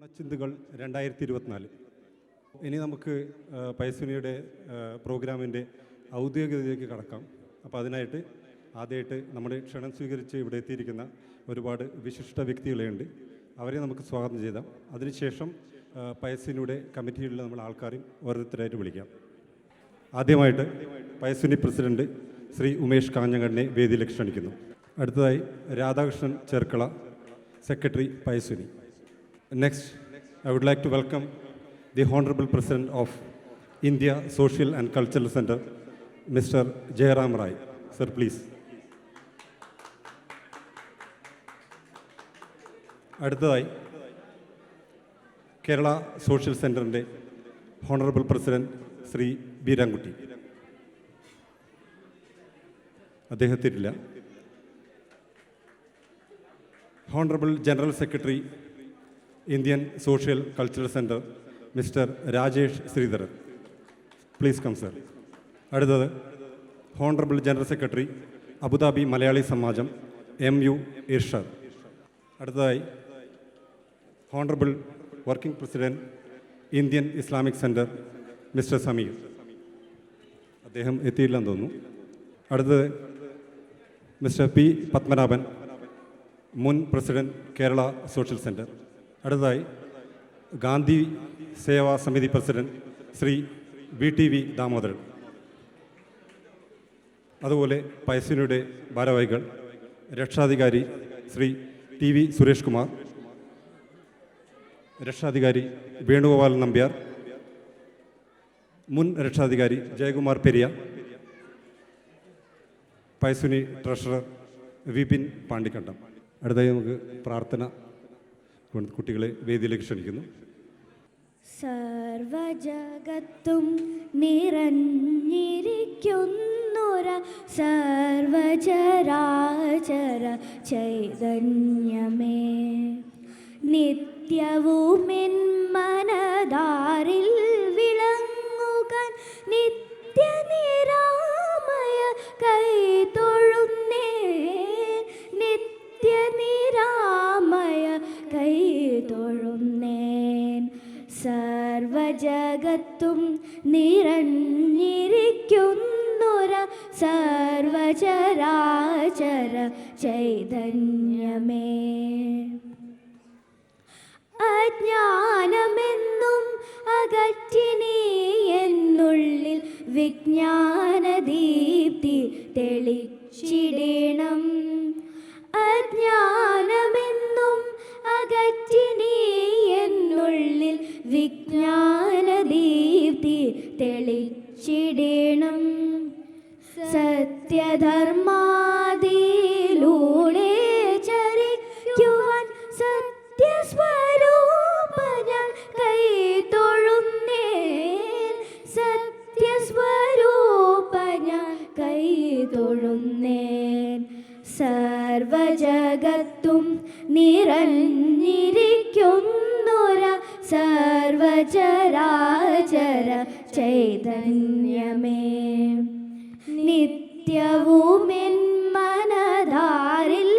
ഓണച്ചിന്തുകൾ രണ്ടായിരത്തി ഇരുപത്തിനാല് ഇനി നമുക്ക് പൈസുനിയുടെ പ്രോഗ്രാമിന്റെ ഔദ്യോഗികതയിലേക്ക് കടക്കാം. അപ്പോൾ അതിനായിട്ട് ആദ്യമായിട്ട് നമ്മുടെ ക്ഷണം സ്വീകരിച്ച് ഇവിടെ എത്തിയിരിക്കുന്ന ഒരുപാട് വിശിഷ്ട വ്യക്തികളെയുണ്ട്. അവരെ നമുക്ക് സ്വാഗതം ചെയ്താം. അതിനുശേഷം ആ, പയസ്വിനിയുടെ കമ്മിറ്റിയിലുള്ള നമ്മൾ ആൾക്കാരെയും ഓരോരുത്തരായിട്ട് വിളിക്കാം. ആദ്യമായിട്ട് പയസ്വിനി പ്രസിഡന്റ് ശ്രീ ഉമേഷ് കാഞ്ഞങ്ങടിനെ വേദിയിലേക്ക് ക്ഷണിക്കുന്നു. അടുത്തതായി Radhakrishnan Cherkala secretary Payaswini Next, I would like to welcome the Honorable President of India Social and Cultural Center, Mr. Jairam Rai. Sir, please. അടുത്തതായി കേരള സോഷ്യൽ സെന്ററിന്റെ honourable president Shri Beerankutty അദ്ദേഹത്തിനില്ല honourable general secretary Indian social cultural centre mister Rajesh Sreedharan please come sir അടുത്തത് honourable general secretary Abu Dhabi Malayalee Samajam M U Irshad അടുത്തതായി honourable working president Indian Islamic centre mister Sameer അദ്ദേഹം എത്തിയില്ലെന്ന് തോന്നുന്നു. അടുത്തത് mister P Padmanabhan മുൻ president Kerala social centre അടുത്തതായി Gandhi Seva Samiti president Shri V T V Damodaran. അതുപോലെ പയസിനിയുടെ ഭാരവാഹികൾ രക്ഷാധികാരി ശ്രീ ടി വി സുരേഷ് കുമാർ രക്ഷാധികാരി വേണുഗോപാൽ നമ്പ്യാർ മുൻ രക്ഷാധികാരി ജയകുമാർ പെരിയ പയസുനി ട്രഷറർ വിപിൻ പാണ്ടിക്കണ്ടം. അടുത്തായി നമുക്ക് പ്രാർത്ഥന കുട്ടികളെ വേദിയിലേക്ക് ക്ഷണിക്കുന്നു. സർവജഗത്തും നിറഞ്ഞിരിക്കുന്നൊര സർവചരാചര ചൈതന്യമേ. നിത്യവുമെൻ മനതാരിൽ സർവജഗത്തും നിറഞ്ഞിരിക്കുന്നൊര സർവചരാചര ചൈതന്യമേ. അജ്ഞാനമെന്നും അകറ്റിനീ എന്നുള്ളിൽ വിജ്ഞാനദീപ്തി തെളിച്ചിടണം സർവചരാചര ചൈതന്യമേ. നിത്യവുമെൻ മനധാരിൽ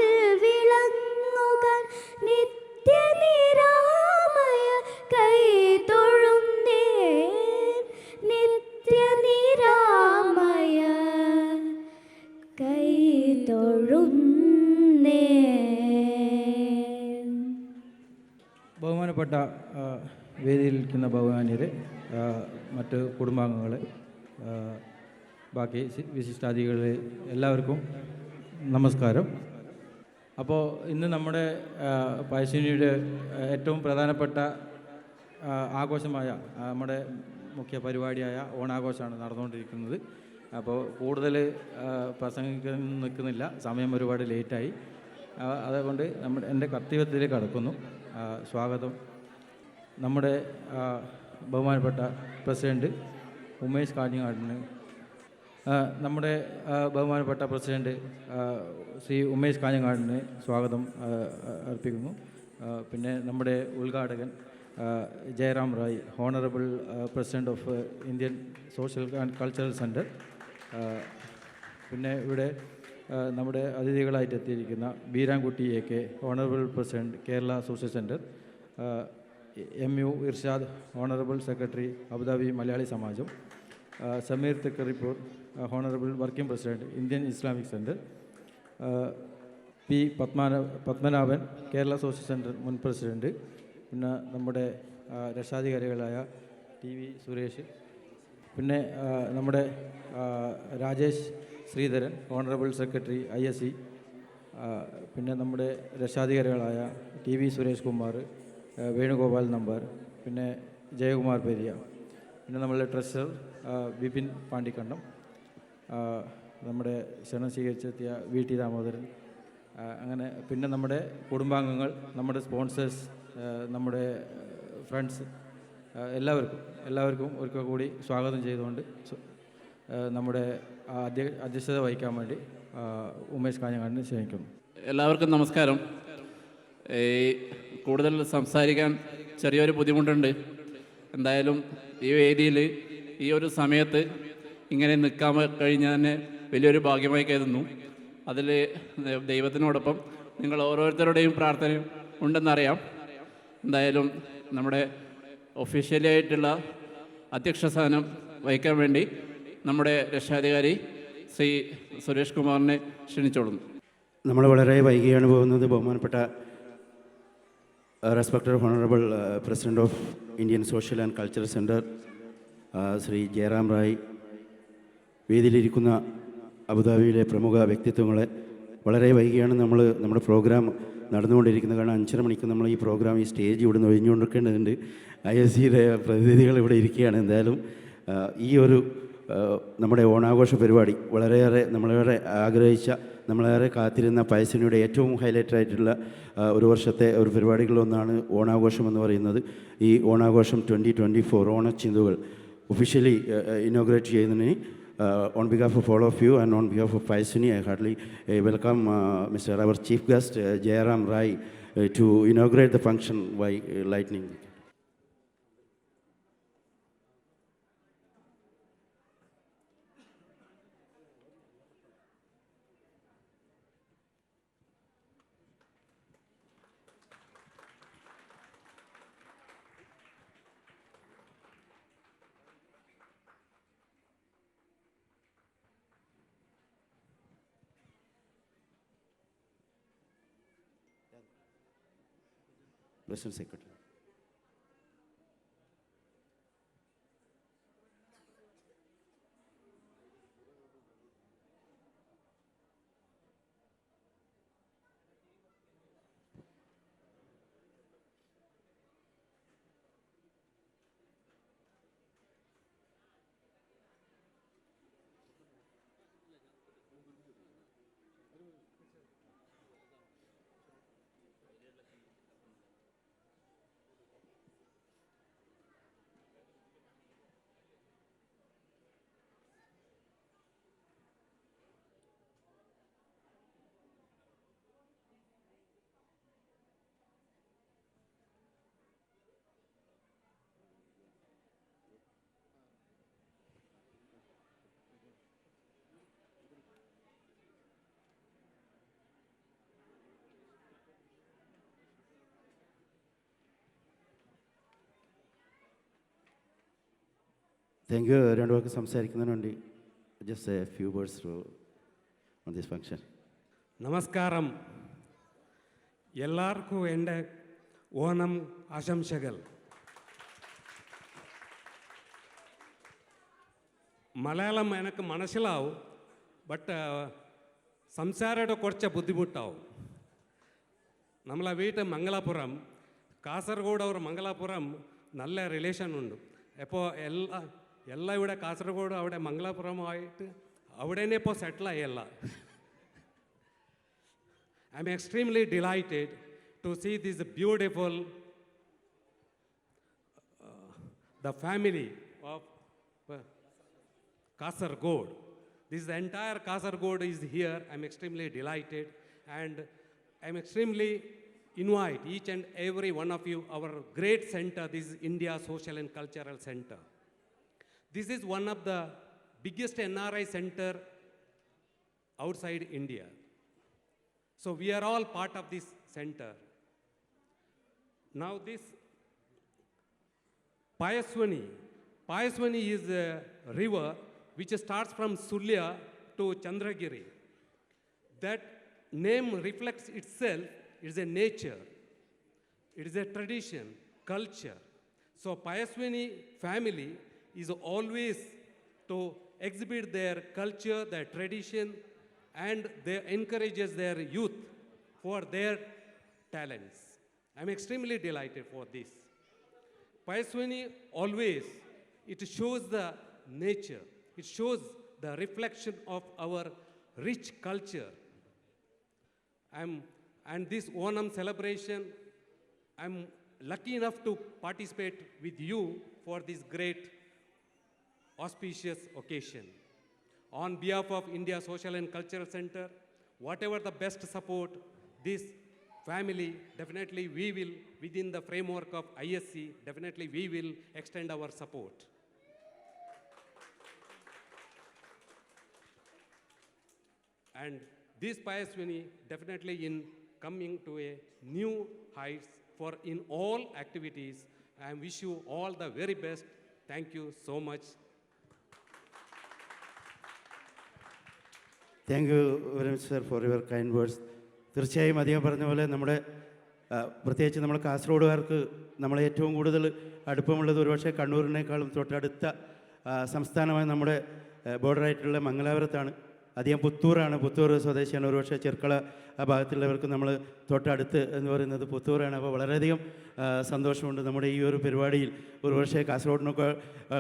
വിളങ്ങുക. നിത്യനിരാമയ കൈ തൊഴുന്നേ. നിത്യനിരാമയ കൈ തൊഴുന്നേ. ബഹുമാനപ്പെട്ട വേദിയിലിരിക്കുന്ന ബഹുമാന്യരെ മറ്റ് കുടുംബാംഗങ്ങളെ ആ, ബാക്കി വിശിഷ്ടാതിഥികളെ എല്ലാവർക്കും നമസ്കാരം. അപ്പോൾ ഇന്ന് നമ്മുടെ പഴശ്ശിനിയുടെ ഏറ്റവും പ്രധാനപ്പെട്ട ആഘോഷമായ നമ്മുടെ മുഖ്യ പരിപാടിയായ ഓണാഘോഷമാണ് നടന്നുകൊണ്ടിരിക്കുന്നത്. അപ്പോൾ കൂടുതൽ പ്രസംഗിക്കാൻ നിൽക്കുന്നില്ല. സമയം ഒരുപാട് ലേറ്റായി. അതുകൊണ്ട് നമ്മുടെ എന്റെ കർത്തവ്യത്തിലേക്ക് കടക്കുന്നു. സ്വാഗതം. നമ്മുടെ ബഹുമാനപ്പെട്ട പ്രസിഡന്റ് ഉമേഷ് കാഞ്ഞങ്ങാടിന് നമ്മുടെ ബഹുമാനപ്പെട്ട പ്രസിഡന്റ് ശ്രീ ഉമേഷ് കാഞ്ഞങ്ങാടിന് സ്വാഗതം അർപ്പിക്കുന്നു. പിന്നെ നമ്മുടെ ഉദ്ഘാടകൻ Jayaram Rai honourable president of Indian social and cultural centre പിന്നെ ഇവിടെ നമ്മുടെ അതിഥികളായിട്ട് എത്തിയിരിക്കുന്ന Beerankutty A K honourable president Kerala social centre M U Irshad honourable secretary Abu Dhabi Malayalee Samajam Sameer Thekkaripur honourable working president Indian Islamic centre P Padmanabha Padmanabhan Kerala social centre മുൻ president പിന്നെ നമ്മുടെ രക്ഷാധികാരികളായ T V Suresh പിന്നെ നമ്മുടെ Rajesh Sreedharan honourable secretary I S C പിന്നെ നമ്മുടെ രക്ഷാധികാരികളായ T V Suresh Kumar Venugopal Nambiar പിന്നെ ജയകുമാർ പെരിയ പിന്നെ നമ്മളുടെ ട്രഷറർ വിപിൻ പാണ്ടിക്കണ്ടം നമ്മുടെ ക്ഷണം സ്വീകരിച്ചെത്തിയ വി ടി ദാമോദരൻ അങ്ങനെ പിന്നെ നമ്മുടെ കുടുംബാംഗങ്ങൾ നമ്മുടെ സ്പോൺസേഴ്സ് നമ്മുടെ ഫ്രണ്ട്സ് എല്ലാവർക്കും എല്ലാവർക്കും ഒരിക്കൽ കൂടി സ്വാഗതം ചെയ്തുകൊണ്ട് നമ്മുടെ അധ്യക്ഷത വഹിക്കാൻ വേണ്ടി ഉമേഷ് കാഞ്ഞങ്ങാടിനെ ക്ഷണിക്കുന്നു. എല്ലാവർക്കും നമസ്കാരം. കൂടുതൽ സംസാരിക്കാൻ ചെറിയൊരു ബുദ്ധിമുട്ടുണ്ട്. എന്തായാലും ഈ വേദിയിൽ ഈ ഒരു സമയത്ത് ഇങ്ങനെ നിൽക്കാൻ കഴിഞ്ഞ തന്നെ വലിയൊരു ഭാഗ്യമായി കരുതുന്നു. അതിൽ ദൈവത്തിനോടൊപ്പം നിങ്ങൾ ഓരോരുത്തരുടെയും പ്രാർത്ഥനയും ഉണ്ടെന്നറിയാം. എന്തായാലും നമ്മുടെ ഒഫീഷ്യലി ആയിട്ടുള്ള അധ്യക്ഷ സ്ഥാനം വഹിക്കാൻ വേണ്ടി നമ്മുടെ രക്ഷാധികാരി ശ്രീ സുരേഷ് കുമാറിനെ ക്ഷണിച്ചോളുന്നു. നമ്മൾ വളരെ വൈകിയാണ് പോകുന്നത്. ബഹുമാനപ്പെട്ട respected honourable president of Indian social and cultural centre Shri Jayaram Rai വേദിയിലിരിക്കുന്ന അബുദാബിയിലെ പ്രമുഖ വ്യക്തിത്വങ്ങളെ വളരെ വൈകിയാണ് നമ്മൾ നമ്മുടെ പ്രോഗ്രാം നടന്നുകൊണ്ടിരിക്കുന്നത്. കാരണം അഞ്ചര മണിക്ക് നമ്മൾ ഈ പ്രോഗ്രാം ഈ സ്റ്റേജ് ഇവിടെ നിന്ന് ഒഴിഞ്ഞുകൊണ്ടിരിക്കേണ്ടതുണ്ട്. ഐ എസ് സിയുടെ പ്രതിനിധികൾ ഇവിടെ ഇരിക്കുകയാണ്. എന്തായാലും ഈ ഒരു നമ്മുടെ ഓണാഘോഷ പരിപാടി വളരെയേറെ നമ്മളേറെ ആഗ്രഹിച്ച നമ്മളേറെ കാത്തിരുന്ന പയസിനിയുടെ ഏറ്റവും ഹൈലൈറ്റ് ആയിട്ടുള്ള ഒരു വർഷത്തെ ഒരു പരിപാടികളൊന്നാണ് ഓണാഘോഷം എന്ന് പറയുന്നത്. ഈ ഓണാഘോഷം ട്വന്റി ട്വന്റി ഫോർ ഓണച്ചിന്തുകൾ ഒഫീഷ്യലി ഇനോഗ്രേറ്റ് ചെയ്യുന്നതിന് on behalf of all of you and on behalf of Payaswini I hardly welcome mister our chief guest Jayaram Rai to inaugurate the function by lightning president secretary thank you രണ്ടു പേർക്ക് സംസാരിക്കുന്നതിന് വേണ്ടി just a few words on this function നമസ്കാരം. എല്ലാവർക്കും എന്റെ ഓണം ആശംസകൾ. മലയാളം എനിക്ക് മനസ്സിലാവും ബട്ട് സംസാരയുടെ കുറച്ച് ബുദ്ധിമുട്ടാവും. നമ്മളെ വീട്ട് മംഗലാപുരം കാസർഗോഡ് അവർ മംഗലാപുരം നല്ല റിലേഷൻ ഉണ്ട്. അപ്പോൾ എല്ലാ എല്ലാം ഇവിടെ കാസർഗോഡ് അവിടെ മംഗളപുരമായിട്ട് അവിടെന്നെ ഇപ്പോൾ സെറ്റിലായി എല്ലാം I'm extremely delighted to see this beautiful the family of Kasaragod this entire Kasaragod is here I'm extremely delighted and I'm extremely invite each and every one of you our great centre this India social and cultural centre This is one of the biggest NRI center outside India. So we are all part of this center. Now this Payaswani. Payaswani is a river which starts from Sulya to Chandragiri. That name reflects itself, it's a nature, it is a tradition, culture. So Payaswini family is always to exhibit their culture, their tradition, and they encourages their youth for their talents. I'm extremely delighted for this. Payaswini always, it shows the nature, it shows the reflection of our rich culture. I'm, and this Onam celebration, I'm lucky enough to participate with you for this great auspicious occasion. On behalf of India Social and Cultural Center, whatever the best support this family, definitely we will, within the framework of ISC, definitely we will extend our support. And this Payaswini definitely in coming to a new heights for in all activities. I wish you all the very best. Thank you so much. Thank you very much sir for your kind words തീർച്ചയായും അധികം പറഞ്ഞ പോലെ നമ്മുടെ പ്രത്യേകിച്ച് നമ്മൾ കാസർഗോഡുകാർക്ക് നമ്മളെ ഏറ്റവും കൂടുതൽ അടുപ്പമുള്ളത് ഒരുപക്ഷെ കണ്ണൂരിനേക്കാളും തൊട്ടടുത്ത സംസ്ഥാനമായ നമ്മുടെ ബോർഡറായിട്ടുള്ള മംഗലാപുരത്താണ്. അദ്ദേഹം പുത്തൂറാണ്. പുത്തൂർ സ്വദേശിയാണ്. ഒരുപക്ഷെ ചെർക്കള ഭാഗത്തുള്ളവർക്ക് നമ്മൾ തൊട്ടടുത്ത് എന്ന് പറയുന്നത് പുത്തൂറാണ്. അപ്പോൾ വളരെയധികം സന്തോഷമുണ്ട്. നമ്മുടെ ഈ ഒരു പരിപാടിയിൽ ഒരുപക്ഷെ കാസർഗോഡിനൊക്കെ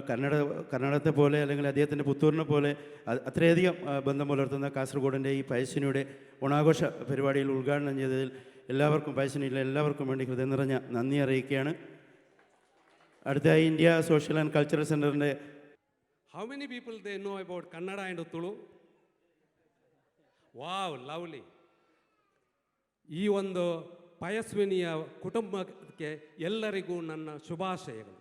കന്നഡ കർണാടകത്തെ പോലെ അല്ലെങ്കിൽ അദ്ദേഹത്തിന്റെ പുത്തൂരിനെ പോലെ അത്രയധികം ബന്ധം പുലർത്തുന്ന കാസർഗോഡിന്റെ ഈ പയസ്സിനിയുടെ ഓണാഘോഷ പരിപാടിയിൽ ഉദ്ഘാടനം ചെയ്തതിൽ എല്ലാവർക്കും പയസ്സിനിയിലെ എല്ലാവർക്കും വേണ്ടി ഹൃദയം നിറഞ്ഞ നന്ദി അറിയിക്കുകയാണ്. അടുത്തായി ഇന്ത്യ സോഷ്യൽ ആൻഡ് കൾച്ചറൽ സെന്ററിന്റെ how many people they know about Kannada and Tulu? Wow lovely ಈ ಒಂದು ಪಯಸ್ವಿನಿಯ ಕುಟುಂಬಕ್ಕೆ ಎಲ್ಲರಿಗೂ ನನ್ನ ಶುಭಾಶಯಗಳು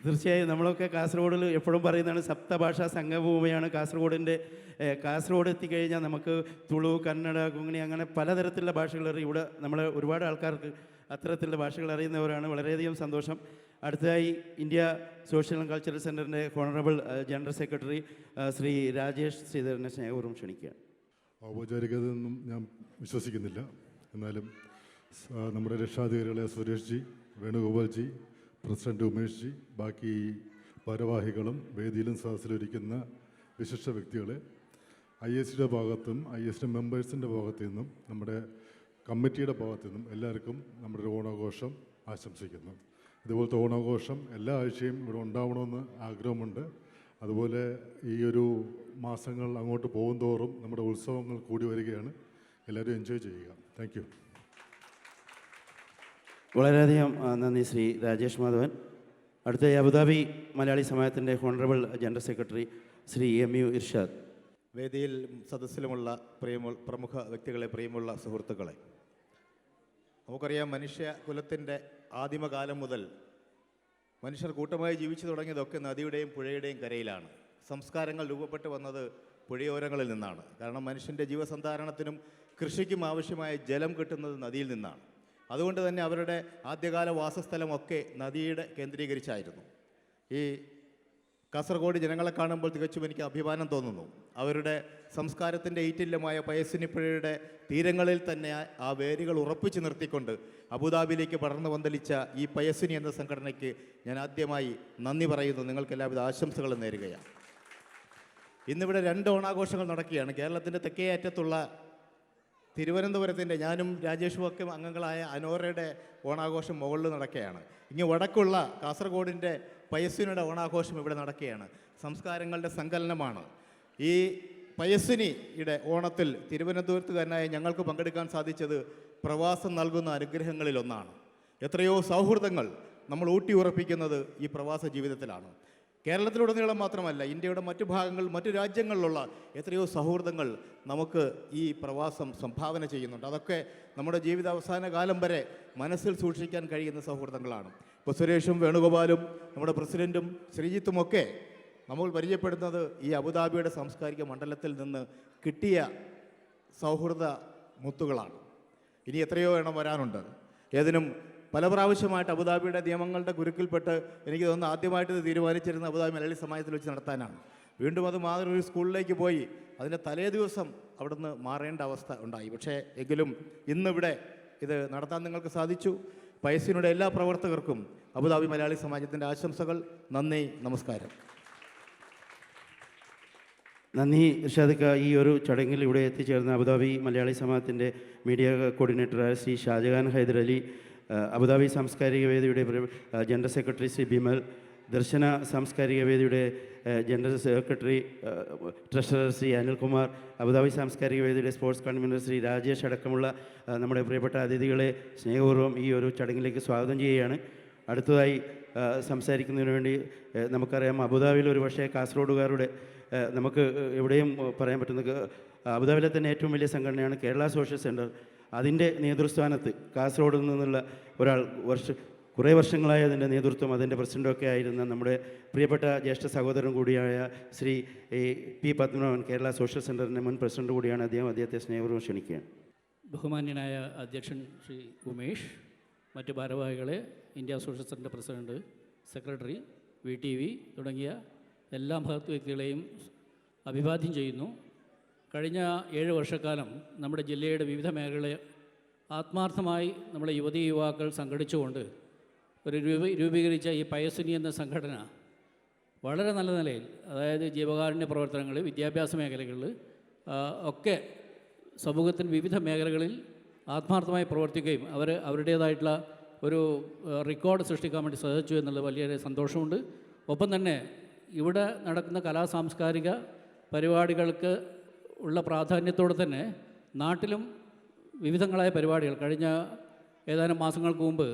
തീർച്ചയായും നമ്മളൊക്കെ കാസർഗോഡിൽ എപ്പോഴും പറയുന്നതാണ് സപ്തഭാഷാ സംഗമഭൂമിയാണ് കാസർഗോഡിൻ്റെ ഏഹ്, കാസർഗോഡ് എത്തിക്കഴിഞ്ഞാൽ നമുക്ക് തുളു കന്നഡ കൊങ്ങിണി അങ്ങനെ പലതരത്തിലുള്ള ഭാഷകൾ അറിയും ഇവിടെ നമ്മളെ ഒരുപാട് ആൾക്കാർക്ക് അത്തരത്തിലുള്ള ഭാഷകൾ അറിയുന്നവരാണ് വളരെയധികം സന്തോഷം അടുത്തതായി ഇന്ത്യ സോഷ്യൽ ആൻഡ് കൾച്ചറൽ സെന്ററിന്റെ honourable general secretary Shri Rajesh ശ്രീധരനെ സ്നേഹപൂർവം ക്ഷണിക്കുകയാണ് ഔപചാരികതയൊന്നും ഞാൻ വിശ്വസിക്കുന്നില്ല. എന്നാലും നമ്മുടെ രക്ഷാധികാരികളെ സുരേഷ് ജി വേണുഗോപാൽ ജി പ്രസിഡന്റ് ഉമേഷ് ജി ബാക്കി ഭാരവാഹികളും വേദിയിലും സദസ്സിലിരിക്കുന്ന വിശിഷ്ട വ്യക്തികളെ ഐ എസ് സിയുടെ ഭാഗത്തും ഐ എസ് സിയുടെ മെമ്പേഴ്സിന്റെ ഭാഗത്തു നിന്നും നമ്മുടെ കമ്മിറ്റിയുടെ ഭാഗത്തു നിന്നും എല്ലാവർക്കും നമ്മുടെ ഓണാഘോഷം ആശംസിക്കുന്നു. ഇതുപോലത്തെ ഓണാഘോഷം എല്ലാ ആഴ്ചയും ഇവിടെ ഉണ്ടാവണമെന്ന് ആഗ്രഹമുണ്ട്. അതുപോലെ ഈ ഒരു മാസങ്ങൾ അങ്ങോട്ട് പോകും തോറും നമ്മുടെ ഉത്സവങ്ങൾ കൂടി വരികയാണ്. എല്ലാവരും എൻജോയ് ചെയ്യുക. താങ്ക് യു വളരെയധികം നന്ദി ശ്രീ രാജേഷ് മാധവൻ. അടുത്ത Abu Dhabi Malayali സമാജത്തിന്റെ honourable general secretary Shri M U Irshad. വേദിയിൽ സദസ്സിലുമുള്ള പ്രിയമു പ്രമുഖ വ്യക്തികളെ പ്രിയമുള്ള സുഹൃത്തുക്കളെ. നമുക്കറിയാം മനുഷ്യ കുലത്തിന്റെ ആദിമകാലം മുതൽ മനുഷ്യർ കൂട്ടമായി ജീവിച്ചു തുടങ്ങിയതൊക്കെ നദിയുടെയും പുഴയുടെയും കരയിലാണ്. സംസ്കാരങ്ങൾ രൂപപ്പെട്ടു വന്നത് പുഴയോരങ്ങളിൽ നിന്നാണ്. കാരണം മനുഷ്യന്റെ ജീവസന്ധാരണത്തിനും കൃഷിക്കും ആവശ്യമായ ജലം കിട്ടുന്നത് നദിയിൽ നിന്നാണ്. അതുകൊണ്ട് തന്നെ അവരുടെ ആദ്യകാല വാസസ്ഥലമൊക്കെ നദിയുടെ കേന്ദ്രീകരിച്ചായിരുന്നു. ഈ കാസർഗോഡ് ജനങ്ങളെ കാണുമ്പോൾ തികച്ചും എനിക്ക് അഭിമാനം തോന്നുന്നു. അവരുടെ സംസ്കാരത്തിന്റെ ഈറ്റില്ലമായ പയസ്സിനിപ്പുഴയുടെ തീരങ്ങളിൽ തന്നെ ആ- ആ വേരുകൾ ഉറപ്പിച്ചു നിർത്തിക്കൊണ്ട് അബുദാബിയിലേക്ക് പടർന്നു പന്തലിച്ച ഈ പയസ്സിനി എന്ന സംഘടനയ്ക്ക് ഞാൻ ആദ്യമായി നന്ദി പറയുന്നു. നിങ്ങൾക്ക് എല്ലാവിധ ആശംസകളും നേരുകയാണ്. ഇന്നിവിടെ രണ്ട് ഓണാഘോഷങ്ങൾ നടക്കുകയാണ്. കേരളത്തിന്റെ തെക്കേ അറ്റത്തുള്ള തിരുവനന്തപുരത്തിന്റെ ഞാനും രാജേഷും ഒക്കെ അംഗങ്ങളായ അനോറയുടെ ഓണാഘോഷം മുകളിൽ നടക്കുകയാണ്. ഇങ്ങ് വടക്കുള്ള കാസർഗോഡിന്റെ പയസ്സിനിയുടെ ഓണാഘോഷം ഇവിടെ നടക്കുകയാണ്. സംസ്കാരങ്ങളുടെ സങ്കലനമാണ്. ഈ പയസ്സിനിയുടെ ഓണത്തിൽ തിരുവനന്തപുരത്തുകാരനായ ഞങ്ങൾക്ക് പങ്കെടുക്കാൻ സാധിച്ചത് പ്രവാസം നൽകുന്ന അനുഗ്രഹങ്ങളിലൊന്നാണ് എത്രയോ സൗഹൃദങ്ങൾ നമ്മൾ ഊട്ടി ഉറപ്പിക്കുന്നത് ഈ പ്രവാസ ജീവിതത്തിലാണ്. കേരളത്തിലുടനീളം മാത്രമല്ല ഇന്ത്യയുടെ മറ്റു ഭാഗങ്ങൾ മറ്റു രാജ്യങ്ങളിലുള്ള എത്രയോ സൗഹൃദങ്ങൾ നമുക്ക് ഈ പ്രവാസം സംഭാവന ചെയ്യുന്നുണ്ട്. അതൊക്കെ നമ്മുടെ ജീവിതാവസാന കാലം വരെ മനസ്സിൽ സൂക്ഷിക്കാൻ കഴിയുന്ന സൗഹൃദങ്ങളാണ്. ഇപ്പോൾ സുരേഷും വേണുഗോപാലും നമ്മുടെ പ്രസിഡന്റും ശ്രീജിത്തുമൊക്കെ നമ്മൾ പരിചയപ്പെടുന്നത് ഈ അബുദാബിയുടെ സാംസ്കാരിക മണ്ഡലത്തിൽ നിന്ന് കിട്ടിയ സൗഹൃദ മുത്തുകളാണ്. ഇനി എത്രയോ എണ്ണം വരാനുണ്ട്. ഏതിനും പല പ്രാവശ്യമായിട്ട് അബുദാബിയുടെ നിയമങ്ങളുടെ കുരുക്കിൽപ്പെട്ട് എനിക്ക് തോന്നുന്നു ആദ്യമായിട്ട് തീരുമാനിച്ചിരുന്ന അബുദാബി മലയാളി സമാജത്തിൽ വെച്ച് നടത്താനാണ്. വീണ്ടും അത് മാതൃ ഒരു സ്കൂളിലേക്ക് പോയി അതിന്റെ തലേ ദിവസം അവിടുന്ന് മാറേണ്ട അവസ്ഥ ഉണ്ടായി. പക്ഷേ എങ്കിലും ഇന്നിവിടെ ഇത് നടത്താൻ നിങ്ങൾക്ക് സാധിച്ചു. പയസിനുടെ എല്ലാ പ്രവർത്തകർക്കും അബുദാബി മലയാളി സമാജത്തിന്റെ ആശംസകൾ. നന്ദി നമസ്കാരം. നന്ദി ഷാദിക്ക ഈ ഒരു ചടങ്ങിൽ ഇവിടെ എത്തിച്ചേർന്ന അബുദാബി മലയാളി സമാജത്തിന്റെ മീഡിയ കോർഡിനേറ്ററായ ശ്രീ ഷാജഹാൻ ഹൈദരലി അബുദാബി സാംസ്കാരിക വേദിയുടെ ജനറൽ സെക്രട്ടറി ശ്രീ ബിമൽ ദർശന സാംസ്കാരിക വേദിയുടെ general secretary treasurer Shri Anilkumar Abu Dhabi സാംസ്കാരിക വേദിയുടെ സ്പോർട്സ് കൺവീനർ ശ്രീ രാജേഷ് അടക്കമുള്ള നമ്മുടെ പ്രിയപ്പെട്ട അതിഥികളെ സ്നേഹപൂർവം ഈ ഒരു ചടങ്ങിലേക്ക് സ്വാഗതം ചെയ്യുകയാണ്. അടുത്തതായി സംസാരിക്കുന്നതിന് വേണ്ടി നമുക്കറിയാം അബുദാബിയിൽ ഒരു പക്ഷേ കാസർഗോഡുകാരുടെ നമുക്ക് എവിടെയും പറയാൻ പറ്റുന്ന അബുദാബിയിലെ തന്നെ ഏറ്റവും വലിയ സംഘടനയാണ് കേരള സോഷ്യൽ സെന്റർ അതിന്റെ നേതൃസ്ഥാനത്ത് കാസർഗോഡ് നിന്നുള്ള ഒരാൾ വർഷ കുറേ വർഷങ്ങളായ അതിന്റെ നേതൃത്വം അതിന്റെ പ്രസിഡന്റൊക്കെ ആയിരുന്ന നമ്മുടെ പ്രിയപ്പെട്ട ജ്യേഷ്ഠ സഹോദരൻ കൂടിയായ ശ്രീ പി പത്മനാഭൻ കേരള സോഷ്യൽ സെന്ററിന്റെ മുൻ പ്രസിഡന്റ് കൂടിയാണ് അദ്ദേഹം അദ്ദേഹത്തെ സ്നേഹപൂർവം ക്ഷണിക്കുകയാണ്. ബഹുമാന്യനായ അധ്യക്ഷൻ ശ്രീ ഉമേഷ് മറ്റ് ഭാരവാഹികളെ India social centre president secretary V T V തുടങ്ങിയ എല്ലാ മഹത്വ വ്യക്തികളെയും അഭിവാദ്യം ചെയ്യുന്നു. കഴിഞ്ഞ ഏഴ് വർഷക്കാലം നമ്മുടെ ജില്ലയുടെ വിവിധ മേഖലയെ ആത്മാർത്ഥമായി നമ്മുടെ യുവതി യുവാക്കൾ സംഘടിച്ചുകൊണ്ട് ഒരു രൂപീ രൂപീകരിച്ച ഈ പയസുനി എന്ന സംഘടന വളരെ നല്ല നിലയിൽ അതായത് ജീവകാരുണ്യ പ്രവർത്തനങ്ങൾ വിദ്യാഭ്യാസ മേഖലകളിൽ ഒക്കെ സമൂഹത്തിന്റെ വിവിധ മേഖലകളിൽ ആത്മാർത്ഥമായി പ്രവർത്തിക്കുകയും അവർ അവരുടേതായിട്ടുള്ള ഒരു റെക്കോർഡ് സൃഷ്ടിക്കാൻ വേണ്ടി സാധിച്ചു എന്നുള്ളത് വലിയ സന്തോഷമുണ്ട്. ഒപ്പം തന്നെ ഇവിടെ നടക്കുന്ന കലാ സാംസ്കാരിക പരിപാടികൾക്ക് ഉള്ള പ്രാധാന്യത്തോടെ തന്നെ നാട്ടിലും വിവിധങ്ങളായ പരിപാടികൾ. കഴിഞ്ഞ ഏതാനും മാസങ്ങൾക്ക് മുമ്പ്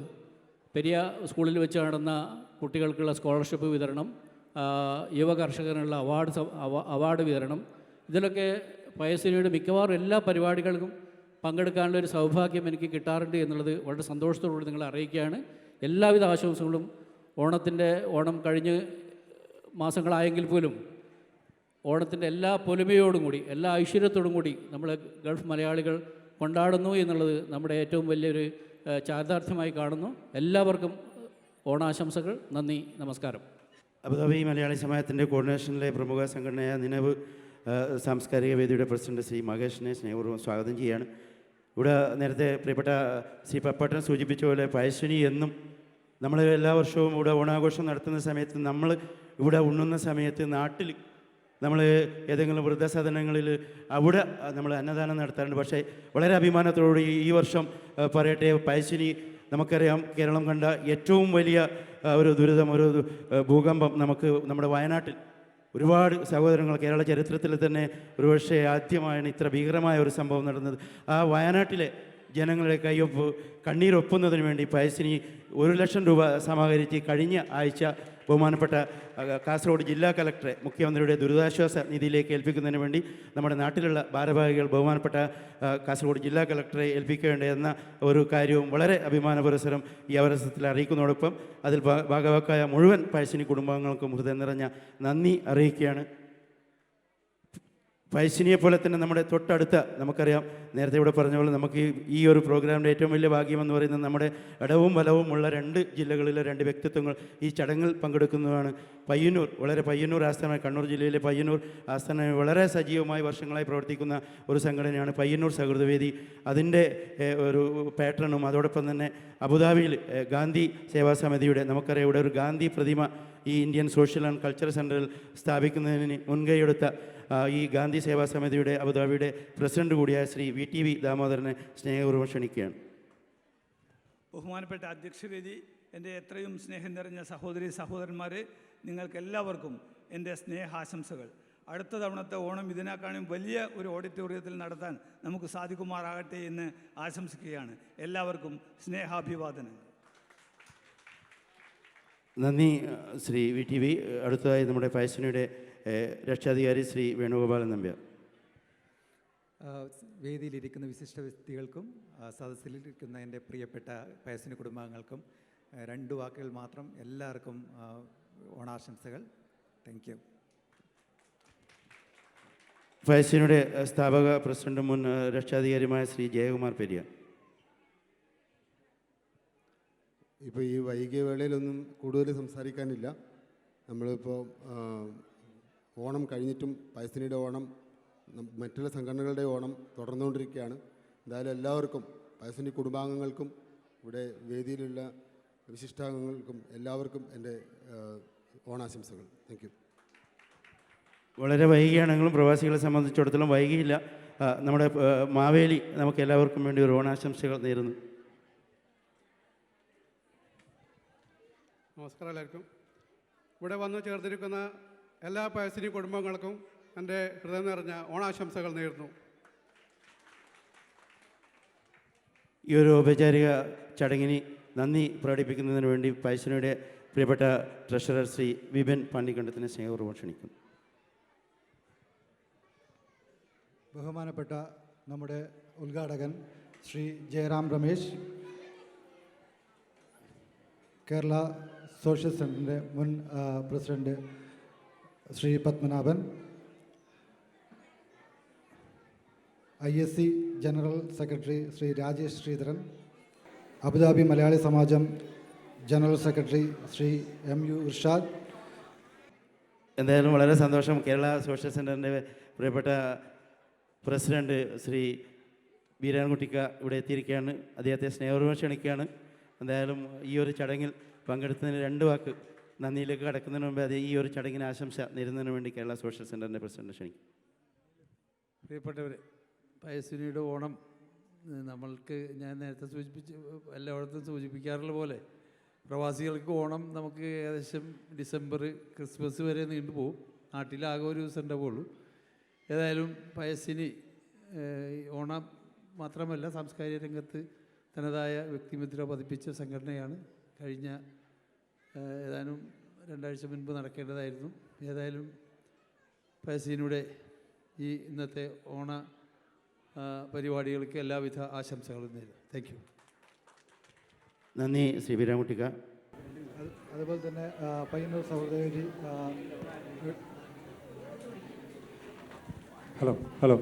പെരിയ സ്കൂളിൽ വെച്ച് നടന്ന കുട്ടികൾക്കുള്ള സ്കോളർഷിപ്പ് വിതരണം യുവ കർഷകനുള്ള അവാർഡ് അവാർഡ് വിതരണം ഇതിലൊക്കെ പയസിനിയുടെ മിക്കവാറും എല്ലാ പരിപാടികൾക്കും പങ്കെടുക്കാനുള്ള ഒരു സൗഭാഗ്യം എനിക്ക് കിട്ടാറുണ്ട് എന്നുള്ളത് വളരെ സന്തോഷത്തോടുകൂടി നിങ്ങളെ അറിയിക്കുകയാണ്. എല്ലാവിധ ആശംസകളും ഓണത്തിന്റെ ഓണം കഴിഞ്ഞ് മാസങ്ങളായെങ്കിൽ പോലും ഓണത്തിന്റെ എല്ലാ പൊലിമയോടും കൂടി എല്ലാ ഐശ്വര്യത്തോടും കൂടി നമ്മൾ ഗൾഫ് മലയാളികൾ കൊണ്ടാടുന്നു എന്നുള്ളത് നമ്മുടെ ഏറ്റവും വലിയൊരു ചാരിതാർത്ഥ്യമായി കാണുന്നു. എല്ലാവർക്കും ഓണാശംസകൾ. നന്ദി നമസ്കാരം. അബുദാബി മലയാളി സമയത്തിന്റെ കോർഡിനേഷനിലെ പ്രമുഖ സംഘടനയായ നിലവ് സാംസ്കാരിക വേദിയുടെ പ്രസിഡന്റ് ശ്രീ മഹേഷിനെ സ്നേഹപൂർവം സ്വാഗതം ചെയ്യുകയാണ്. ഇവിടെ നേരത്തെ പ്രിയപ്പെട്ട ശ്രീ പപ്പട്ടൻ സൂചിപ്പിച്ച പോലെ പയശ്വിനി എന്നും നമ്മൾ എല്ലാ വർഷവും ഇവിടെ ഓണാഘോഷം നടത്തുന്ന സമയത്ത് നമ്മൾ ഇവിടെ ഉണ്ണുന്ന സമയത്ത് നാട്ടിൽ നമ്മൾ ഏതെങ്കിലും വൃദ്ധസദനങ്ങളിൽ അവിടെ നമ്മൾ അന്നദാനം നടത്താറുണ്ട്. പക്ഷേ വളരെ അഭിമാനത്തോടുകൂടി ഈ വർഷം പറയട്ടെ പയശ്വിനി നമുക്കറിയാം കേരളം കണ്ട ഏറ്റവും വലിയ ഒരു ദുരിതം ഒരു ഭൂകമ്പം നമുക്ക് നമ്മുടെ വയനാട്ടിൽ. ഒരുപാട് സഹോദരങ്ങൾ കേരള ചരിത്രത്തിൽ തന്നെ ഒരുപക്ഷെ ആദ്യമായാണ് ഇത്ര ഭീകരമായ ഒരു സംഭവം നടന്നത്. ആ വയനാട്ടിലെ ജനങ്ങളുടെ കയ്യൊപ്പ് കണ്ണീരൊപ്പുന്നതിന് വേണ്ടി പയസിനി ഒരു ലക്ഷം രൂപ സമാഹരിച്ച് കഴിഞ്ഞ ആഴ്ച ബഹുമാനപ്പെട്ട കാസർഗോഡ് ജില്ലാ കലക്ടറെ മുഖ്യമന്ത്രിയുടെ ദുരിതാശ്വാസ നിധിയിലേക്ക് ഏൽപ്പിക്കുന്നതിന് വേണ്ടി നമ്മുടെ നാട്ടിലുള്ള ഭാരവാഹികൾ ബഹുമാനപ്പെട്ട കാസർഗോഡ് ജില്ലാ കലക്ടറെ ഏൽപ്പിക്കേണ്ട എന്ന ഒരു കാര്യവും വളരെ അഭിമാന പുരസരം ഈ അവസരത്തിൽ അറിയിക്കുന്നതോടൊപ്പം അതിൽ ഭാഗവാക്കായ മുഴുവൻ പഴശ്ശിനി കുടുംബാംഗങ്ങൾക്കും ഹൃദയം നിറഞ്ഞ നന്ദി അറിയിക്കുകയാണ്. പയശ്ശിനിയെ പോലെ തന്നെ നമ്മുടെ തൊട്ടടുത്ത നമുക്കറിയാം നേരത്തെ ഇവിടെ പറഞ്ഞ പോലെ നമുക്ക് ഈ- ഒരു പ്രോഗ്രാമിന്റെ ഏറ്റവും വലിയ ഭാഗ്യം എന്ന് പറയുന്നത് നമ്മുടെ ഇടവും ഉള്ള രണ്ട് ജില്ലകളിലെ രണ്ട് വ്യക്തിത്വങ്ങൾ ഈ ചടങ്ങിൽ പങ്കെടുക്കുന്നതാണ്. പയ്യന്നൂർ വളരെ പയ്യന്നൂർ ആസ്ഥാനമായി കണ്ണൂർ ജില്ലയിലെ പയ്യന്നൂർ ആസ്ഥാനമായി വളരെ സജീവമായി വർഷങ്ങളായി പ്രവർത്തിക്കുന്ന ഒരു സംഘടനയാണ് പയ്യന്നൂർ സഹൃദവേദി. അതിന്റെ ഒരു പാറ്റേണും അതോടൊപ്പം തന്നെ അബുദാബിയിൽ ഗാന്ധി സേവാ സമിതിയുടെ നമുക്കറിയാം ഇവിടെ ഒരു ഗാന്ധി പ്രതിമ ഈ ഇന്ത്യൻ സോഷ്യൽ ആൻഡ് കൾച്ചറൽ സെന്ററിൽ സ്ഥാപിക്കുന്നതിന് മുൻകൈയെടുത്ത ഈ ഗാന്ധി സേവാ സമിതിയുടെ അബുദാബിയുടെ പ്രസിഡന്റ് കൂടിയായ ശ്രീ വി ടി വി ദാമോദരനെ സ്നേഹപൂർവം ക്ഷണിക്കുകയാണ്. ബഹുമാനപ്പെട്ട അധ്യക്ഷവേദി എന്റെ എത്രയും സ്നേഹം നിറഞ്ഞ സഹോദരി സഹോദരന്മാരെ നിങ്ങൾക്കെല്ലാവർക്കും എന്റെ സ്നേഹാശംസകൾ. അടുത്ത തവണത്തെ ഓണം ഇതിനേക്കാളും വലിയ ഒരു ഓഡിറ്റോറിയത്തിൽ നടത്താൻ നമുക്ക് സാധിക്കുമാറാകട്ടെ എന്ന് ആശംസിക്കുകയാണ്. എല്ലാവർക്കും സ്നേഹാഭിവാദനങ്ങൾ. നന്ദി ശ്രീ വി ടി വി. അടുത്തതായി നമ്മുടെ ഫാഷനിയുടെ രക്ഷാധികാരി ശ്രീ വേണുഗോപാലൻ നമ്പ്യാർ. വേദിയിലിരിക്കുന്ന വിശിഷ്ട വ്യക്തികൾക്കും സദസ്സിലിരിക്കുന്ന എന്റെ പ്രിയപ്പെട്ട പയസിന് കുടുംബാംഗങ്ങൾക്കും രണ്ട് വാക്കുകൾ മാത്രം എല്ലാവർക്കും ഓണാശംസകൾ. താങ്ക് യു ഫയസിനുടെ സ്ഥാപക പ്രസിഡന്റ് മുൻ രക്ഷാധികാരിയുമായ ശ്രീ ജയകുമാർ പെരിയ ഇപ്പോൾ ഈ വൈകിയ വേളയിലൊന്നും കൂടുതൽ സംസാരിക്കാനില്ല. നമ്മളിപ്പോൾ ഓണം കഴിഞ്ഞിട്ടും പൈസനിയുടെ ഓണം മറ്റുള്ള സംഘടനകളുടെ ഓണം തുടർന്നുകൊണ്ടിരിക്കുകയാണ്. എന്തായാലും എല്ലാവർക്കും പൈസനി കുടുംബാംഗങ്ങൾക്കും ഇവിടെ വേദിയിലുള്ള വിശിഷ്ടാംഗങ്ങൾക്കും എല്ലാവർക്കും എന്റെ ഓണാശംസകൾ. താങ്ക് യു വളരെ വൈകിയാണെങ്കിലും പ്രവാസികളെ സംബന്ധിച്ചിടത്തോളം വൈകിയില്ല. നമ്മുടെ മാവേലി നമുക്ക് എല്ലാവർക്കും വേണ്ടി ഒരു ഓണാശംസകൾ നേരുന്നു. നമസ്കാരം എല്ലാവർക്കും. ഇവിടെ വന്ന് ചേർന്നിരിക്കുന്ന എല്ലാ പഴശ്ശിനി കുടുംബങ്ങൾക്കും എന്റെ ഹൃദയം നിറഞ്ഞ ഓണാശംസകൾ നേരുന്നു. ഈ ഒരു ഔപചാരിക ചടങ്ങിന് നന്ദി പ്രകടിപ്പിക്കുന്നതിന് വേണ്ടി പഴശ്ശിനിയുടെ പ്രിയപ്പെട്ട ട്രഷറർ ശ്രീ വിപിൻ പാണ്ഡിക്കണ്ടത്തിനെ സ്നേഹപൂർവം ക്ഷണിക്കുന്നു. ബഹുമാനപ്പെട്ട നമ്മുടെ ഉദ്ഘാടകൻ ശ്രീ ജയറാം രമേശ് കേരള സോഷ്യൽ സെന്ററിന്റെ മുൻ president president Shri Padmanabhan I S C general secretary Shri Rajesh Sreedharan Abu Dhabi Malayalee Samajam general secretary Shri M U Irshad. എന്തായാലും വളരെ സന്തോഷം കേരള സോഷ്യൽ സെന്ററിന്റെ പ്രിയപ്പെട്ട പ്രസിഡന്റ് ശ്രീ വീരാൻകുട്ടിക്ക ഇവിടെ എത്തിയിരിക്കുകയാണ്. അദ്ദേഹത്തെ സ്നേഹപൂർവം ക്ഷണിക്കുകയാണ്. എന്തായാലും ഈ ഒരു ചടങ്ങിൽ പങ്കെടുത്തതിന് രണ്ട് വാക്ക്. നന്ദിയിലേക്ക് കടക്കുന്നതിന് മുമ്പ് അത് ഈ ഒരു ചടങ്ങിന് ആശംസ നേരുന്നതിന് വേണ്ടി കേരള സോഷ്യൽ സെന്ററിന്റെ പ്രസിഡന്റ് ക്ഷണിക്കും പ്രിയപ്പെട്ടവരെ പയസ്വിനിയുടെ ഓണം നമ്മൾക്ക് ഞാൻ നേരത്തെ സൂചിപ്പിച്ച് എല്ലായിടത്തും സൂചിപ്പിക്കാറുള്ള പോലെ പ്രവാസികൾക്ക് ഓണം നമുക്ക് ഏകദേശം ഡിസംബർ ക്രിസ്മസ് വരെ നീണ്ടു നീണ്ടുപോകും നാട്ടിലാകെ ഒരു ദിവസം ഉണ്ടാവുള്ളൂ ഏതായാലും പയസ്സിനി ഓണം മാത്രമല്ല സാംസ്കാരിക രംഗത്ത് തനതായ വ്യക്തിമുദ്ര പതിപ്പിച്ച സംഘടനയാണ് കഴിഞ്ഞ ഏതാനും രണ്ടാഴ്ച മുൻപ് നടക്കേണ്ടതായിരുന്നു. ഏതായാലും പയസ്സിനിയുടെ ഈ ഇന്നത്തെ ഓണ പരിപാടികൾക്ക് എല്ലാവിധ ആശംസകളും നേരുന്നു. താങ്ക് യു നന്ദി ശ്രീ വീരാൻകുട്ടിക്ക അത് അതുപോലെ തന്നെ പയ്യന്നൂർ സഹോദരി hello hello.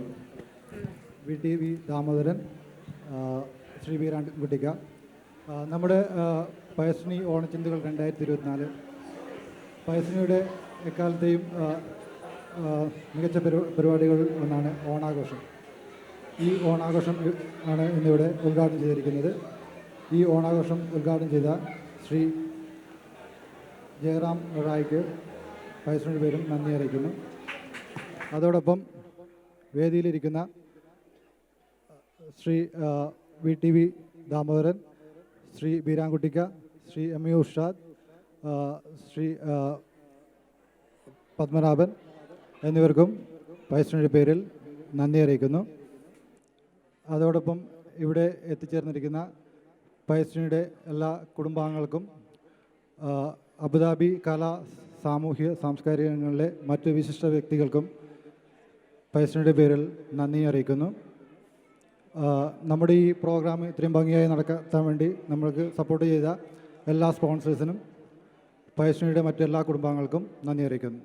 V T V Damodaran Shri Veeran കുട്ടിക്ക ആ, നമ്മുടെ പയസ്വിനി ഓണച്ചിന്തകൾ രണ്ടായിരത്തി ഇരുപത്തിനാല് പയസ്വിനിയുടെ എക്കാലത്തെയും മികച്ച പരിപാടികൾ ഒന്നാണ് ഓണാഘോഷം. ഈ ഓണാഘോഷം ആണ് ഇന്നിവിടെ ഉദ്ഘാടനം ചെയ്തിരിക്കുന്നത്. ഈ ഓണാഘോഷം ഉദ്ഘാടനം ചെയ്ത ശ്രീ ജയറാം റായ്ക്ക് പയസ്വിനിയുടെ പേരും നന്ദി അറിയിക്കുന്നു. അതോടൊപ്പം വേദിയിലിരിക്കുന്ന Shri V T V Damodaran Shri ബീരാൻകുട്ടിക്ക Shri M U Ushad Shri Padmanabhan എന്നിവർക്കും പൈസയുടെ പേരിൽ നന്ദി അറിയിക്കുന്നു. അതോടൊപ്പം ഇവിടെ എത്തിച്ചേർന്നിരിക്കുന്ന പൈസയുടെ എല്ലാ കുടുംബാംഗങ്ങൾക്കും അബുദാബി കലാ സാമൂഹ്യ സാംസ്കാരിക രംഗങ്ങളിലെ മറ്റ് വിശിഷ്ട വ്യക്തികൾക്കും പൈസയുടെ പേരിൽ നന്ദി അറിയിക്കുന്നു. നമ്മുടെ ഈ പ്രോഗ്രാം ഇത്രയും ഭംഗിയായി നടക്കാൻ വേണ്ടി നമ്മൾക്ക് സപ്പോർട്ട് ചെയ്ത എല്ലാ സ്പോൺസേഴ്സിനും പയസ്വിനിയുടെ മറ്റെല്ലാ കുടുംബാംഗങ്ങൾക്കും നന്ദി അറിയിക്കുന്നു.